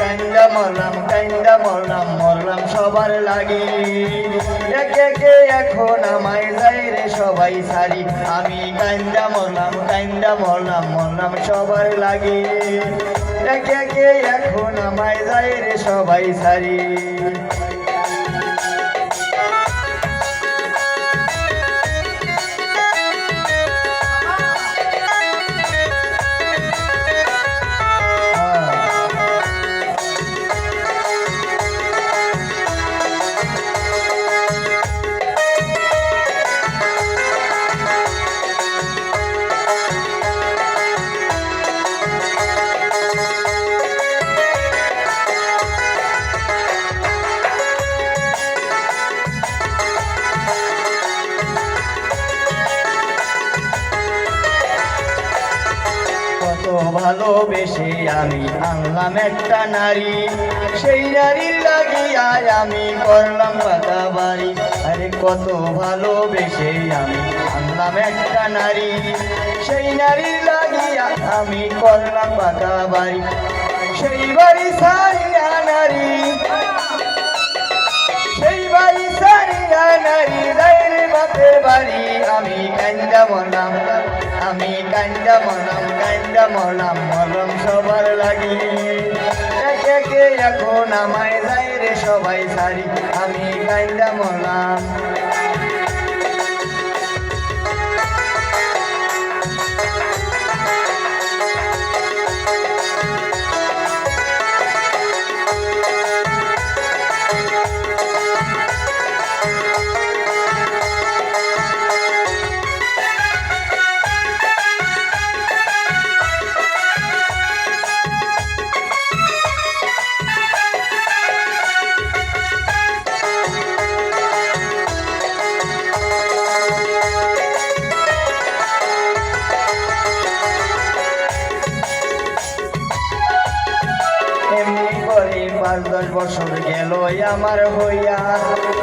কান্দা মরলাম কান্দা মরলাম মরলাম সবার লাগে। একে কে এখন আমায় যাই রে সবাই সারি। আমি কান্দা মরলাম কান্দা মরলাম মরলাম সবার লাগে। একে কে এখন আমায় যাই রে সবাই সারি। ভালোবেসে আমি আনলাম একটা নারী। সেই নারীর লাগিয়া আমি করলাম পাকা বাড়ি। আরে কত ভালোবেসে আমি আনলাম একটা নারী। সেই নারীর লাগিয়া আমি করলাম পাকা বাড়ি। সেই বাড়ি সারিয়া নারী। সেই বাড়ি সারিয়া নারী বাপের বাড়ি আমি কান্দা মরলাম আমি কান্দা মনাম কান্দা মনাম মরলাম সবার লাগি। একে একে এখন আমায় যাই রে সবাই সারি, আমি কান্দা মরলাম পাঁচ দশ বছর গেল আমার হইয়া।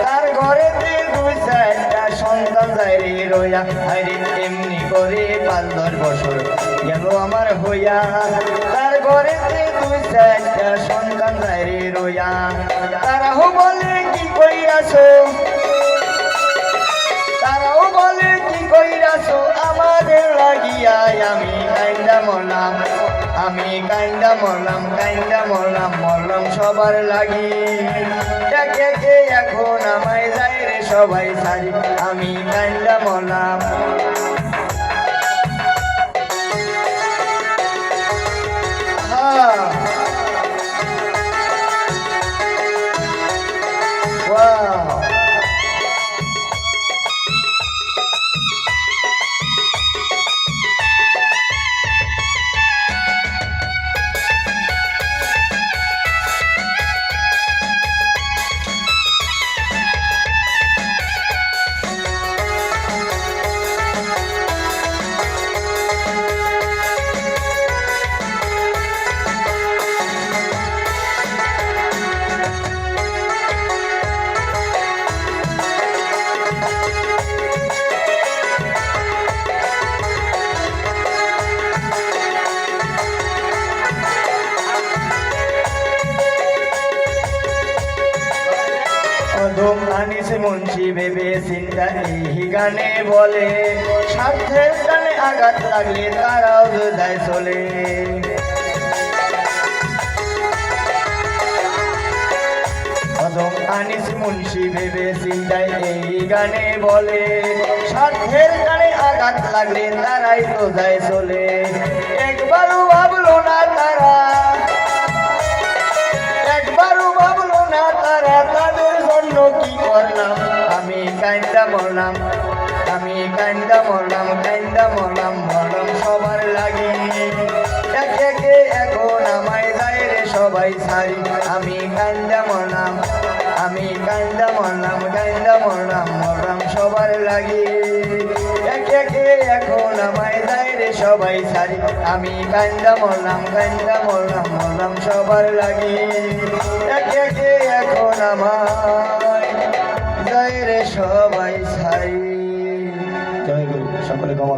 তার ঘরেতে দুই চারটা সন্তান রে রইয়া। আরে এমনি করে পাঁচ দশ বছর গেল আমার হইয়া। তার ঘরেতে দুই চারটা সন্তান যাই রে রইয়া। তারাও বলে, কি কইরাছো? আমি কাইন্দা মরলাম কাইন্দা মরলাম মরলাম সবার লাগি। একে কে এখন আমায় যাই রে সবাই সারি? আমি কাইন্দা মরলাম। অধম আনিস মুন্সি ভেবে চিন্তা এই গানে বলে। স্বার্থের গানে আঘাত লাগলে তারাও যায় চলে। আনিস মুন্সি ভেবে চিন্তায় এই গানে বলে। স্বার্থের গানে আঘাত লাগলে তারাই তো যায় চলে। কান্দা মরলাম, আমি কান্দা মরলাম কান্দা মরলাম মরলাম সবার লাগি। একে একে এখন আমায় যায় রে সবাই সারি আমি কান্দা মরলাম, আমি কান্দা মরলাম কান্দা মরলাম মরলাম সবার লাগি। একে একে এখন আমায় যায় রে সবাই সারি আমি কান্দা মরলাম কান্দা মরলাম মরলাম সবার লাগি। একে একে এখন আমায় যায় রে সবাই ছাই। জয় গুরু সকলে ক্ষমা